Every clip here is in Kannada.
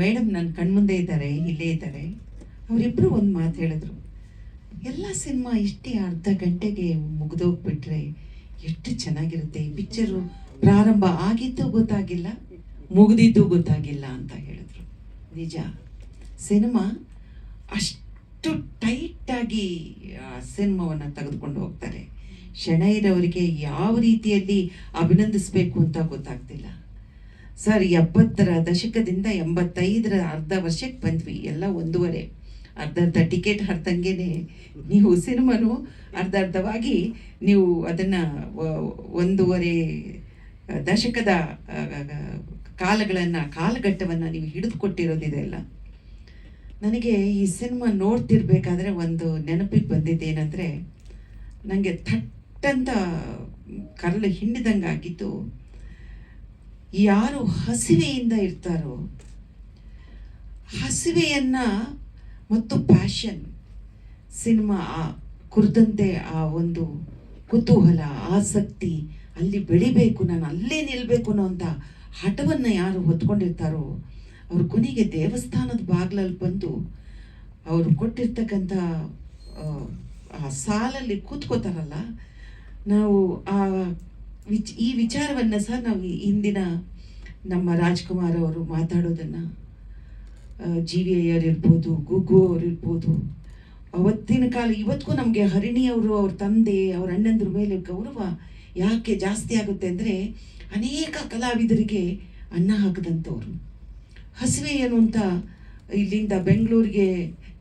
ಮೇಡಮ್ ನನ್ನ ಕಣ್ಮುಂದೆ ಇದ್ದಾರೆ, ಇಲ್ಲೇ ಇದ್ದಾರೆ. ಅವರಿಬ್ಬರು ಒಂದು ಮಾತು ಹೇಳಿದ್ರು. ಎಲ್ಲ ಸಿನಿಮಾ ಇಷ್ಟೇ ಅರ್ಧ ಗಂಟೆಗೆ ಮುಗಿದೋಗ್ಬಿಟ್ರೆ ಎಷ್ಟು ಚೆನ್ನಾಗಿರುತ್ತೆ. ಈ ಪಿಕ್ಚರು ಪ್ರಾರಂಭ ಆಗಿದ್ದು ಗೊತ್ತಾಗಿಲ್ಲ ಮುಗಿದಿದ್ದು ಗೊತ್ತಾಗಿಲ್ಲ ಅಂತ ಹೇಳಿದ್ರು. ನಿಜ, ಸಿನಿಮಾ ಅಷ್ಟು ಟೈಟಾಗಿ ಸಿನಿಮಾವನ್ನು ತೆಗೆದುಕೊಂಡು ಹೋಗ್ತಾರೆ. ಶೆಣೈರವರಿಗೆ ಯಾವ ರೀತಿಯಲ್ಲಿ ಅಭಿನಂದಿಸಬೇಕು ಅಂತ ಗೊತ್ತಾಗ್ತಿಲ್ಲ. ಸರ್, ಎಪ್ಪತ್ತರ ದಶಕದಿಂದ ಎಂಬತ್ತೈದರ ಅರ್ಧ ವರ್ಷಕ್ಕೆ ಬಂದ್ವಿ, ಎಲ್ಲ ಒಂದೂವರೆ. ಅರ್ಧ ಅರ್ಧ ಟಿಕೆಟ್ ಹರ್ದಂಗೆನೆ. ನೀವು ಸಿನಿಮಾನು ಅರ್ಧ ಅರ್ಧವಾಗಿ ನೀವು ಅದನ್ನು ಒಂದೂವರೆ ದಶಕದ ಕಾಲಗಳನ್ನು, ಕಾಲಘಟ್ಟವನ್ನು ನೀವು ಹಿಡಿದುಕೊಟ್ಟಿರೋದಿದೆಯಲ್ಲ ನನಗೆ ಈ ಸಿನಿಮಾ ನೋಡ್ತಿರ್ಬೇಕಾದ್ರೆ ಒಂದು ನೆನಪಿಗೆ ಬಂದಿದ್ದೇನೆಂದರೆ ನನಗೆ ಥಟ್ಟಂತ ಕರಳು ಹಿಂಡಿದಂಗೆ ಆಗಿದ್ದು ಯಾರು ಹಸಿವೆಯಿಂದ ಇರ್ತಾರೋ, ಹಸಿವೆಯನ್ನ ಮತ್ತು ಪ್ಯಾಷನ್ ಸಿನಿಮಾ ಕುರಿತಂತೆ ಆ ಒಂದು ಕುತೂಹಲ, ಆಸಕ್ತಿ ಅಲ್ಲಿ ಬೆಳಿಬೇಕು, ನಾನು ಅಲ್ಲೇ ನಿಲ್ಲಬೇಕು ಅಂತ ಹಠವನ್ನು ಯಾರು ಹೊತ್ಕೊಂಡಿರ್ತಾರೋ, ಅವ್ರ ಕೊನೆಗೆ ದೇವಸ್ಥಾನದ ಬಾಗ್ಲಲ್ಲಿ ಬಂದು ಅವರು ಕೊಟ್ಟಿರ್ತಕ್ಕಂಥ ಆ ಸಾಲಲ್ಲಿ ಕೂತ್ಕೋತಾರಲ್ಲ, ನಾವು ಆ ವಿಚ್ ಈ ವಿಚಾರವನ್ನು ಸಹ ನಾವು ಹಿಂದಿನ ನಮ್ಮ ರಾಜ್ಕುಮಾರ್ ಅವರು ಮಾತಾಡೋದನ್ನು ಜಿ ವಿ ಅಯ್ಯರ್ ಇರ್ಬೋದು, ಗುಗ್ಗು ಅವ್ರು ಇರ್ಬೋದು, ಅವತ್ತಿನ ಕಾಲ ಇವತ್ತಿಗೂ ನಮಗೆ ಹರಿಣಿ ಅವರು, ಅವ್ರ ತಂದೆ, ಅವ್ರ ಅಣ್ಣಂದ್ರ ಮೇಲೆ ಗೌರವ ಯಾಕೆ ಜಾಸ್ತಿ ಆಗುತ್ತೆ ಅಂದರೆ ಅನೇಕ ಕಲಾವಿದರಿಗೆ ಅನ್ನ ಹಾಕದಂಥವ್ರು. ಹಸಿವೆ ಏನು ಅಂತ ಇಲ್ಲಿಂದ ಬೆಂಗಳೂರಿಗೆ,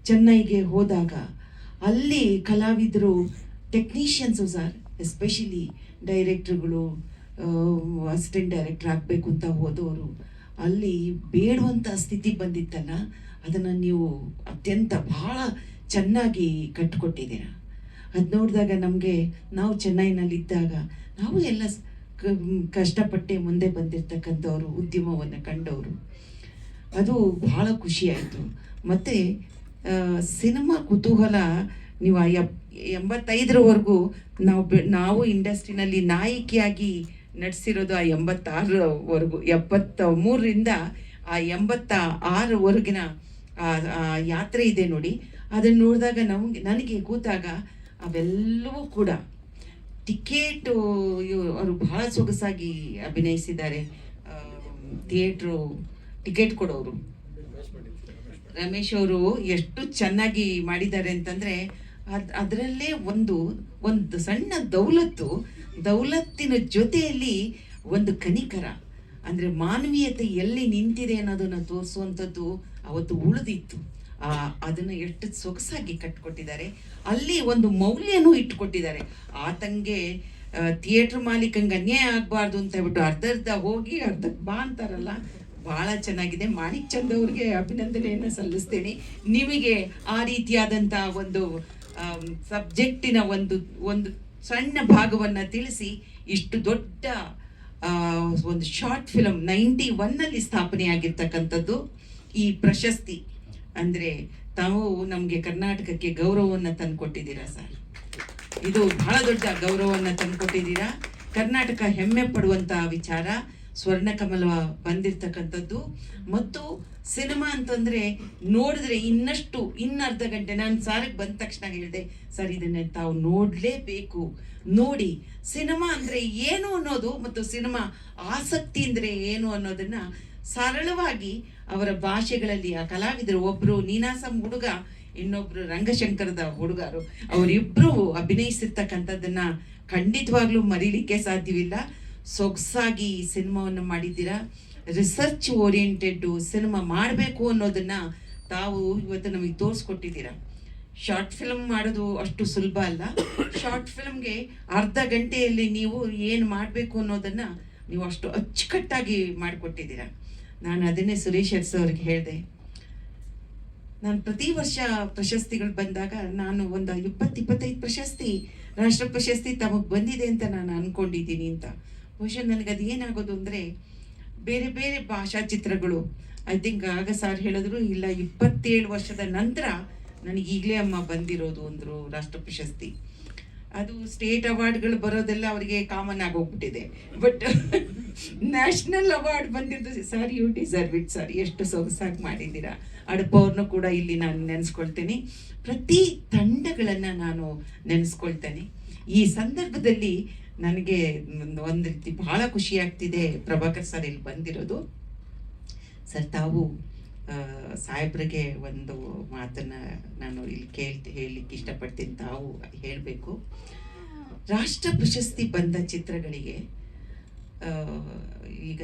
ಚೆನ್ನೈಗೆ ಹೋದಾಗ ಅಲ್ಲಿ ಕಲಾವಿದರು ಟೆಕ್ನಿಷಿಯನ್ಸು ಸರ್, ಎಸ್ಪೆಷಲಿ ಡೈರೆಕ್ಟ್ರುಗಳು ಅಸಿಸ್ಟೆಂಟ್ ಡೈರೆಕ್ಟರ್ ಆಗಬೇಕು ಅಂತ ಹೋದವರು, ಅಲ್ಲಿ ಬೇಡುವಂಥ ಸ್ಥಿತಿ ಬಂದಿತ್ತಲ್ಲ, ಅದನ್ನು ನೀವು ಅತ್ಯಂತ ಭಾಳ ಚೆನ್ನಾಗಿ ಕಟ್ಟಿಕೊಟ್ಟಿದ್ದೀರ ಅದು ನೋಡಿದಾಗ ನಮಗೆ, ನಾವು ಚೆನ್ನೈನಲ್ಲಿದ್ದಾಗ, ನಾವು ಎಲ್ಲ ಕಷ್ಟಪಟ್ಟೆ ಮುಂದೆ ಬಂದಿರತಕ್ಕಂಥವ್ರು, ಉದ್ಯಮವನ್ನು ಕಂಡವರು. ಅದು ಬಹಳ ಖುಷಿಯಾಯಿತು ಮತ್ತು ಸಿನಿಮಾ ಕುತೂಹಲ ನೀವು ಆ ಎಂಬತ್ತೈದರವರೆಗೂ ನಾವು ನಾವು ಇಂಡಸ್ಟ್ರಿನಲ್ಲಿ ನಾಯಕಿಯಾಗಿ ನಡೆಸಿರೋದು ಆ ಎಂಬತ್ತಾರರವರೆಗೂ ಎಪ್ಪತ್ತ ಮೂರರಿಂದ ಆ ಎಂಬತ್ತ ಆರವರೆಗಿನ ಯಾತ್ರೆ ಇದೆ ನೋಡಿ. ಅದನ್ನು ನೋಡಿದಾಗ ನಮಗೆ, ನನಗೆ ಕೂತಾಗ ಅವೆಲ್ಲವೂ ಕೂಡ ಟಿಕೆಟು ಅವರು ಬಹಳ ಸೊಗಸಾಗಿ ಅಭಿನಯಿಸಿದ್ದಾರೆ. ಥಿಯೇಟ್ರು ಟಿಕೆಟ್ ಕೊಡೋರು. ರಮೇಶ್ ಅವರು ಎಷ್ಟು ಚೆನ್ನಾಗಿ ಮಾಡಿದ್ದಾರೆ ಅಂತಂದ್ರೆ ಅದ್ ಅದರಲ್ಲೇ ಒಂದು ಒಂದು ಸಣ್ಣ ದೌಲತ್ತು, ದೌಲತ್ತಿನ ಜೊತೆಯಲ್ಲಿ ಒಂದು ಕನಿಕರ. ಅಂದ್ರೆ ಮಾನವೀಯತೆ ಎಲ್ಲಿ ನಿಂತಿದೆ ಅನ್ನೋದನ್ನ ತೋರಿಸುವಂಥದ್ದು ಅವತ್ತು ಉಳಿದಿತ್ತು. ಆ, ಅದನ್ನ ಎಷ್ಟು ಸೊಗಸಾಗಿ ಕಟ್ಕೊಟ್ಟಿದ್ದಾರೆ. ಅಲ್ಲಿ ಒಂದು ಮೌಲ್ಯನೂ ಇಟ್ಕೊಟ್ಟಿದ್ದಾರೆ ಆತಂಗೆ ಥಿಯೇಟ್ರ್ ಮಾಲೀಕಂಗೆ ಅನ್ಯಾಯ ಆಗಬಾರ್ದು ಅಂತ ಹೇಳ್ಬಿಟ್ಟು ಅರ್ಧ ಅರ್ಧ ಹೋಗಿ ಅರ್ಧಕ್ಕೆ ಬಾ ಅಂತಾರಲ್ಲ. ಭಾಳ ಚೆನ್ನಾಗಿದೆ. ಮಾಣಿಕ್ ಚಂದ್ ಅವ್ರಿಗೆ ಅಭಿನಂದನೆಯನ್ನು ಸಲ್ಲಿಸ್ತೇನೆ. ನಿಮಗೆ ಆ ರೀತಿಯಾದಂಥ ಒಂದು ಸಬ್ಜೆಕ್ಟಿನ ಒಂದು ಒಂದು ಸಣ್ಣ ಭಾಗವನ್ನು ತಿಳಿಸಿ ಇಷ್ಟು ದೊಡ್ಡ ಒಂದು ಶಾರ್ಟ್ ಫಿಲಮ್ ನೈಂಟಿ ಒನ್ನಲ್ಲಿ ಸ್ಥಾಪನೆ ಆಗಿರ್ತಕ್ಕಂಥದ್ದು ಈ ಪ್ರಶಸ್ತಿ. ಅಂದರೆ ತಾವು ನಮಗೆ ಕರ್ನಾಟಕಕ್ಕೆ ಗೌರವವನ್ನು ತಂದುಕೊಟ್ಟಿದ್ದೀರಾ ಸರ್? ಇದು ಬಹಳ ದೊಡ್ಡ ಗೌರವವನ್ನು ತಂದುಕೊಟ್ಟಿದ್ದೀರಾ? ಕರ್ನಾಟಕ ಹೆಮ್ಮೆ ಪಡುವಂತಹ ವಿಚಾರ. ಸ್ವರ್ಣಕಮಲ ಬಂದಿರ್ತಕ್ಕಂಥದ್ದು. ಮತ್ತು ಸಿನಿಮಾ ಅಂತಂದ್ರೆ ನೋಡಿದ್ರೆ ಇನ್ನಷ್ಟು, ಇನ್ನರ್ಧ ಗಂಟೆ ನಾನು ಸಾರಿಗೆ ಬಂದ ತಕ್ಷಣ ಹೇಳಿದೆ, ಸರ್, ಇದನ್ನ ತಾವು ನೋಡಲೇಬೇಕು. ನೋಡಿ, ಸಿನಿಮಾ ಅಂದ್ರೆ ಏನು ಅನ್ನೋದು ಮತ್ತು ಸಿನಿಮಾ ಆಸಕ್ತಿ ಅಂದ್ರೆ ಏನು ಅನ್ನೋದನ್ನ ಸರಳವಾಗಿ ಅವರ ಭಾಷೆಗಳಲ್ಲಿ ಆ ಕಲಾವಿದರು ಒಬ್ರು ನೀನಾಸಂ ಹುಡುಗ, ಇನ್ನೊಬ್ರು ರಂಗಶಂಕರದ ಹುಡುಗರು, ಅವರಿಬ್ರು ಅಭಿನಯಿಸಿರ್ತಕ್ಕಂಥದ್ದನ್ನ ಖಂಡಿತವಾಗ್ಲೂ ಮರೀಲಿಕ್ಕೆ ಸಾಧ್ಯವಿಲ್ಲ. ಸೊಗಸಾಗಿ ಈ ಸಿನಿಮಾವನ್ನು ಮಾಡಿದ್ದೀರಾ? ರಿಸರ್ಚ್ ಓರಿಯೆಂಟೆಡ್ ಸಿನಿಮಾ ಮಾಡಬೇಕು ಅನ್ನೋದನ್ನ ತಾವು ಇವತ್ತು ನಮಗೆ ತೋರಿಸ್ಕೊಟ್ಟಿದ್ದೀರಾ? ಶಾರ್ಟ್ ಫಿಲ್ಮ್ ಮಾಡೋದು ಅಷ್ಟು ಸುಲಭ ಅಲ್ಲ. ಶಾರ್ಟ್ ಫಿಲ್ಮ್ಗೆ ಅರ್ಧ ಗಂಟೆಯಲ್ಲಿ ನೀವು ಏನು ಮಾಡಬೇಕು ಅನ್ನೋದನ್ನ ನೀವು ಅಷ್ಟು ಅಚ್ಚುಕಟ್ಟಾಗಿ ಮಾಡಿಕೊಟ್ಟಿದ್ದೀರಾ? ನಾನು ಅದನ್ನೇ ಸುರೇಶ್ ಅರ್ಸ್ ಅವ್ರಿಗೆ ಹೇಳಿದೆ. ನಾನು ಪ್ರತಿ ವರ್ಷ ಪ್ರಶಸ್ತಿಗಳು ಬಂದಾಗ ನಾನು ಒಂದು ಇಪ್ಪತ್ತು ಇಪ್ಪತ್ತೈದು ಪ್ರಶಸ್ತಿ, ರಾಷ್ಟ್ರ ಪ್ರಶಸ್ತಿ ತಮಗೆ ಬಂದಿದೆ ಅಂತ ನಾನು ಅನ್ಕೊಂಡಿದ್ದೀನಿ ಅಂತ. ಬಹುಶಃ ನನಗೆ ಅದು ಏನಾಗೋದು ಅಂದರೆ, ಬೇರೆ ಬೇರೆ ಭಾಷಾ ಚಿತ್ರಗಳು. ಐ ಥಿಂಕ್ ಆಗ ಸಾರ್ ಹೇಳಿದ್ರು, ಇಲ್ಲ, ಇಪ್ಪತ್ತೇಳು ವರ್ಷದ ನಂತರ ನನಗೆ ಈಗಲೇ ಅಮ್ಮ ಬಂದಿರೋದು ಅಂದರು ರಾಷ್ಟ್ರ ಪ್ರಶಸ್ತಿ. ಅದು ಸ್ಟೇಟ್ ಅವಾರ್ಡ್ಗಳು ಬರೋದೆಲ್ಲ ಅವರಿಗೆ ಕಾಮನ್ ಆಗೋಗ್ಬಿಟ್ಟಿದೆ. ಬಟ್ ನ್ಯಾಷನಲ್ ಅವಾರ್ಡ್ ಬಂದಿದ್ದು sir you deserve it sir ಎಷ್ಟು ಸೊಗಸಾಗಿ ಮಾಡಿದ್ದೀರಾ. ಅಡಪವ್ರನ್ನೂ ಕೂಡ ಇಲ್ಲಿ ನಾನು ನೆನೆಸ್ಕೊಳ್ತೇನೆ. ಪ್ರತಿ ತಂಡಗಳನ್ನು ನಾನು ನೆನೆಸ್ಕೊಳ್ತೇನೆ. ಈ ಸಂದರ್ಭದಲ್ಲಿ ನನಗೆ ಒಂದು- ರೀತಿ ಬಹಳ ಖುಷಿ ಆಗ್ತಿದೆ ಪ್ರಭಾಕರ್ ಸರ್ ಇಲ್ಲಿ ಬಂದಿರೋದು. ಸರ್, ತಾವು ಸಾಹೇಬ್ರಿಗೆ ಒಂದು ಮಾತನ್ನ ನಾನು ಇಲ್ಲಿ ಕೇಳ್ತಿ, ಹೇಳಲಿಕ್ಕೆ ಇಷ್ಟಪಡ್ತೀನಿ. ತಾವು ಹೇಳಬೇಕು. ರಾಷ್ಟ್ರ ಪ್ರಶಸ್ತಿ ಬಂದ ಚಿತ್ರಗಳಿಗೆ ಈಗ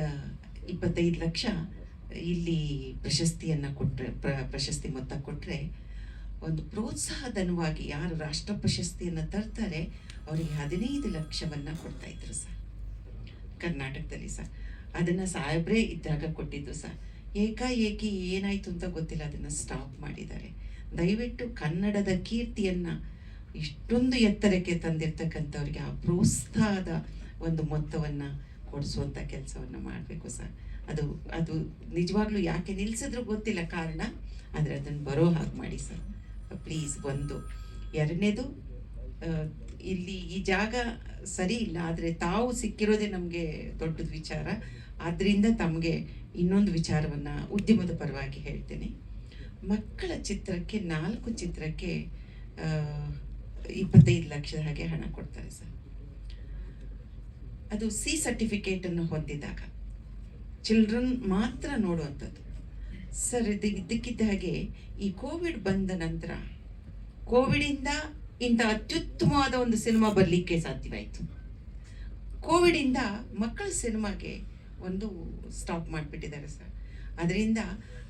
ಇಪ್ಪತ್ತೈದು ಲಕ್ಷ ಇಲ್ಲಿ ಪ್ರಶಸ್ತಿಯನ್ನು ಕೊಟ್ಟರೆ ಪ್ರ, ಪ್ರಶಸ್ತಿ ಮೊತ್ತ ಕೊಟ್ಟರೆ ಒಂದು ಪ್ರೋತ್ಸಾಹಧನವಾಗಿ ಯಾರು ರಾಷ್ಟ್ರ ಪ್ರಶಸ್ತಿಯನ್ನು ತರ್ತಾರೆ, ಅವರಿಗೆ ಹದಿನೈದು ಲಕ್ಷವನ್ನು ಕೊಡ್ತಾ ಇದ್ರು ಸರ್. ಕರ್ನಾಟಕದಲ್ಲಿ ಸರ್. ಅದನ್ನು ಸಾಹೇಬ್ರೇ ಇದ್ದಾಗ ಕೊಟ್ಟಿದ್ದು ಸರ್. ಏಕಾಏಕಿ ಏನಾಯಿತು ಅಂತ ಗೊತ್ತಿಲ್ಲ, ಅದನ್ನು ಸ್ಟಾಪ್ ಮಾಡಿದ್ದಾರೆ. ದಯವಿಟ್ಟು ಕನ್ನಡದ ಕೀರ್ತಿಯನ್ನು ಇಷ್ಟೊಂದು ಎತ್ತರಕ್ಕೆ ತಂದಿರ್ತಕ್ಕಂಥವ್ರಿಗೆ ಆ ಪ್ರೋತ್ಸಾಹದ ಒಂದು ಮೊತ್ತವನ್ನು ಕೊಡಿಸುವಂಥ ಕೆಲಸವನ್ನು ಮಾಡಬೇಕು ಸರ್. ಅದು ಅದು ನಿಜವಾಗ್ಲೂ ಯಾಕೆ ನಿಲ್ಲಿಸಿದ್ರು ಗೊತ್ತಿಲ್ಲ ಕಾರಣ, ಆದರೆ ಅದನ್ನು ಬರೋ ಹಾಗೆ ಮಾಡಿ ಸರ್. ಪ್ಲೀಸ್ ಒಂದು ಎರಡನೇದು ಇಲ್ಲಿ ಈ ಜಾಗ ಸರಿ ಇಲ್ಲ, ಆದರೆ ತಾವು ಸಿಕ್ಕಿರೋದೇ ನಮಗೆ ದೊಡ್ಡದು ವಿಚಾರ. ಆದ್ದರಿಂದ ತಮಗೆ ಇನ್ನೊಂದು ವಿಚಾರವನ್ನು ಉದ್ಯಮದ ಪರವಾಗಿ ಹೇಳ್ತೇನೆ. ಮಕ್ಕಳ ಚಿತ್ರಕ್ಕೆ, ನಾಲ್ಕು ಚಿತ್ರಕ್ಕೆ ಇಪ್ಪತ್ತೈದು ಲಕ್ಷದ ಹಾಗೆ ಹಣ ಕೊಡ್ತಾರೆ ಸರ್. ಅದು ಸಿ ಸರ್ಟಿಫಿಕೇಟನ್ನು ಹೊಂದಿದಾಗ, ಚಿಲ್ಡ್ರನ್ ಮಾತ್ರ ನೋಡುವಂಥದ್ದು. ಸರ್ ಇದು ಇದ್ದಕ್ಕಿದ್ದ ಹಾಗೆ ಈ ಕೋವಿಡ್ ಬಂದ ನಂತರ ಕೋವಿಡಿಂದ ಇಂಥ ಅತ್ಯುತ್ತಮವಾದ ಒಂದು ಸಿನಿಮಾ ಬರಲಿಕ್ಕೆ ಸಾಧ್ಯವಾಯಿತು. ಕೋವಿಡಿಂದ ಮಕ್ಕಳ ಸಿನಿಮಾಗೆ ಒಂದು ಸ್ಟಾಪ್ ಮಾಡಿಬಿಟ್ಟಿದ್ದಾರೆ ಸರ್. ಅದರಿಂದ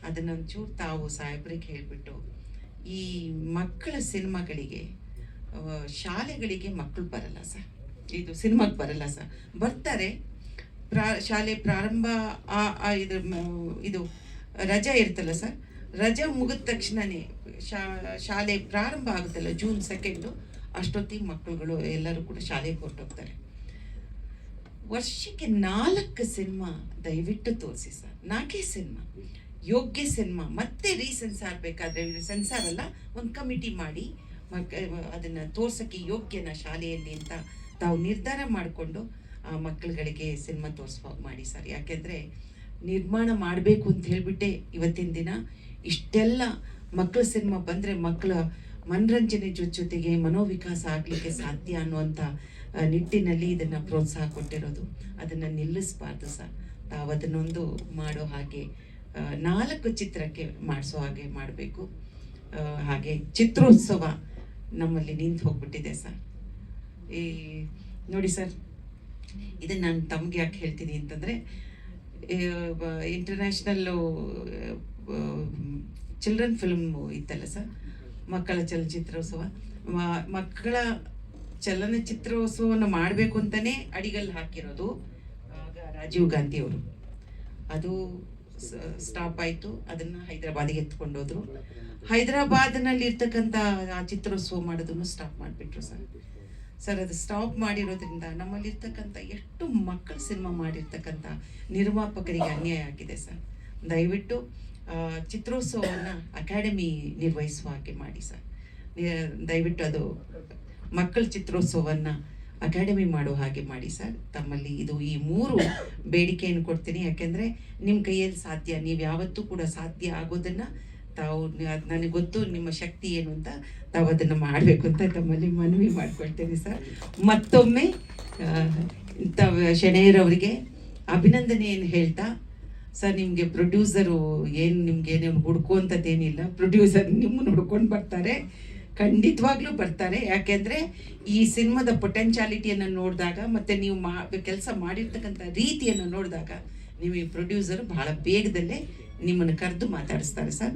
ಅದನ್ನು ಒಂಚೂರು ತಾವು ಸಾಹೇಬ್ರಿಗೆ ಹೇಳಿಬಿಟ್ಟು ಈ ಮಕ್ಕಳ ಸಿನಿಮಾಗಳಿಗೆ ಶಾಲೆಗಳಿಗೆ ಮಕ್ಕಳು ಬರಲ್ಲ ಸರ್. ಇದು ಸಿನಿಮಾಗೆ ಬರಲ್ಲ ಸರ್. ಬರ್ತಾರೆ. ಪ್ರಾ, ಶಾಲೆ ಪ್ರಾರಂಭ ಆ ಆ, ಇದು ಇದು ರಜೆ ಇರ್ತಲ್ಲ ಸರ್? ರಜೆ ಮುಗಿದ ತಕ್ಷಣನೇ ಶಾ, ಶಾಲೆ ಪ್ರಾರಂಭ ಆಗುತ್ತಲ್ಲ ಜೂನ್ ಸೆಕೆಂಡು ಅಷ್ಟೊತ್ತಿಗೆ ಮಕ್ಕಳುಗಳು ಎಲ್ಲರೂ ಕೂಡ ಶಾಲೆಗೆ ಹೊರಟೋಗ್ತಾರೆ ವರ್ಷಕ್ಕೆ ನಾಲ್ಕು ಸಿನಿಮಾ ದಯವಿಟ್ಟು ತೋರಿಸಿ ಸರ್. ನಾಲ್ಕೇ ಸಿನಿಮಾ. ಯೋಗ್ಯ ಸಿನಿಮಾ. ಮತ್ತೆ ರೀಸೆನ್ಸಾರ್ ಬೇಕಾದರೆ ಸೆನ್ಸಾರ್ ಅಲ್ಲ, ಒಂದು ಕಮಿಟಿ ಮಾಡಿ ಮಕ್ಕ ಅದನ್ನು ತೋರ್ಸೋಕ್ಕೆ ಯೋಗ್ಯನ ಶಾಲೆಯಲ್ಲಿ ಅಂತ ತಾವು ನಿರ್ಧಾರ ಮಾಡಿಕೊಂಡು ಆ ಮಕ್ಕಳುಗಳಿಗೆ ಸಿನಿಮಾ ತೋರಿಸುವಾಗ ಮಾಡಿ ಸರ್. ಯಾಕೆಂದರೆ ನಿರ್ಮಾಣ ಮಾಡಬೇಕು ಅಂತ ಹೇಳಿಬಿಟ್ಟೆ ಇವತ್ತಿನ ದಿನ. ಇಷ್ಟೆಲ್ಲ ಮಕ್ಕಳ ಸಿನಿಮಾ ಬಂದರೆ ಮಕ್ಕಳ ಮನರಂಜನೆ ಜೊತೆ ಜೊತೆಗೆ ಮನೋವಿಕಾಸ ಆಗಲಿಕ್ಕೆ ಸಾಧ್ಯ ಅನ್ನುವಂಥ ನಿಟ್ಟಿನಲ್ಲಿ ಇದನ್ನು ಪ್ರೋತ್ಸಾಹ ಕೊಟ್ಟಿರೋದು. ಅದನ್ನು ನಿಲ್ಲಿಸಬಾರ್ದು ಸರ್. ತಾವು ಅದನ್ನೊಂದು ಮಾಡೋ ಹಾಗೆ ನಾಲ್ಕು ಚಿತ್ರಕ್ಕೆ ಮಾಡಿಸೋ ಹಾಗೆ ಮಾಡಬೇಕು. ಹಾಗೆ ಚಿತ್ರೋತ್ಸವ ನಮ್ಮಲ್ಲಿ ನಿಂತು ಹೋಗ್ಬಿಟ್ಟಿದೆ ಸರ್. ಈ, ನೋಡಿ ಸರ್, ಇದನ್ನು ನಾನು ತಮ್ಗೆ ಯಾಕೆ ಹೇಳ್ತೀನಿ ಅಂತಂದರೆ ಇಂಟರ್ನ್ಯಾಷನಲ್ಲು ಚಿಲ್ಡ್ರನ್ ಫಿಲ್ಮ್ ಇತ್ತಲ್ಲ ಸರ್ ಮಕ್ಕಳ ಚಲನಚಿತ್ರೋತ್ಸವ. ಮಕ್ಕಳ ಚಲನಚಿತ್ರೋತ್ಸವವನ್ನು ಮಾಡಬೇಕು ಅಂತಲೇ ಅಡಿಗಲ್ಲಿ ಹಾಕಿರೋದು ರಾಜೀವ್ ಗಾಂಧಿ ಅವರು. ಅದು ಸ್ಟಾಪ್ ಆಯಿತು. ಅದನ್ನು ಹೈದರಾಬಾದಿಗೆ ಎತ್ಕೊಂಡೋದ್ರು. ಹೈದರಾಬಾದ್ನಲ್ಲಿ ಇರ್ತಕ್ಕಂಥ ಆ ಚಿತ್ರೋತ್ಸವ ಮಾಡೋದನ್ನು ಸ್ಟಾಪ್ ಮಾಡಿಬಿಟ್ರು ಸರ್ ಸರ್, ಅದು ಸ್ಟಾಪ್ ಮಾಡಿರೋದ್ರಿಂದ ನಮ್ಮಲ್ಲಿರ್ತಕ್ಕಂಥ ಎಷ್ಟು ಮಕ್ಕಳು ಸಿನಿಮಾ ಮಾಡಿರ್ತಕ್ಕಂಥ ನಿರ್ಮಾಪಕರಿಗೆ ಅನ್ಯಾಯ ಆಗಿದೆ ಸರ್. ದಯವಿಟ್ಟು ಚಿತ್ರೋತ್ಸವವನ್ನು ಅಕಾಡೆಮಿ ನಿರ್ವಹಿಸುವ ಹಾಗೆ ಮಾಡಿ ಸರ್. ದಯವಿಟ್ಟು ಅದು ಮಕ್ಕಳ ಚಿತ್ರೋತ್ಸವವನ್ನು ಅಕಾಡೆಮಿ ಮಾಡೋ ಹಾಗೆ ಮಾಡಿ ಸರ್. ತಮ್ಮಲ್ಲಿ ಇದು ಈ ಮೂರು ಬೇಡಿಕೆಯನ್ನು ಕೊಡ್ತೀನಿ. ಯಾಕೆಂದರೆ ನಿಮ್ಮ ಕೈಯಲ್ಲಿ ಸಾಧ್ಯ, ನೀವು ಯಾವತ್ತೂ ಕೂಡ ಸಾಧ್ಯ ಆಗೋದನ್ನು ತಾವು ನನಗೆ ಗೊತ್ತು ನಿಮ್ಮ ಶಕ್ತಿ ಏನು ಅಂತ ತಾವು ಅದನ್ನು ಮಾಡಬೇಕು ಅಂತ ತಮ್ಮಲ್ಲಿ ಮನವಿ ಮಾಡಿಕೊಳ್ತೇನೆ ಸರ್. ಮತ್ತೊಮ್ಮೆ ಆ, ಶಣೆಯರವರಿಗೆ ಏನು ಹೇಳ್ತಾ ಸರ್ ನಿಮಗೆ ಪ್ರೊಡ್ಯೂಸರು ಏನು ನಿಮ್ಗೆ ಏನೇನು ಹುಡುಕುವಂಥದ್ದೇನಿಲ್ಲ ಪ್ರೊಡ್ಯೂಸರ್ ನಿಮ್ಮನ್ನು ಹುಡ್ಕೊಂಡು ಬರ್ತಾರೆ ಖಂಡಿತವಾಗ್ಲೂ ಬರ್ತಾರೆ. ಯಾಕೆಂದರೆ ಈ ಸಿನಿಮಾದ ಪೊಟೆನ್ಶಾಲಿಟಿಯನ್ನು ನೋಡಿದಾಗ ಮತ್ತು ನೀವು ಮಾ ಕೆಲಸ ಮಾಡಿರ್ತಕ್ಕಂಥ ರೀತಿಯನ್ನು ನೋಡಿದಾಗ ಈ ಪ್ರೊಡ್ಯೂಸರು ಬಹಳ ಬೇಗದಲ್ಲೇ ನಿಮ್ಮನ್ನು ಕರೆದು ಮಾತಾಡಿಸ್ತಾರೆ ಸರ್.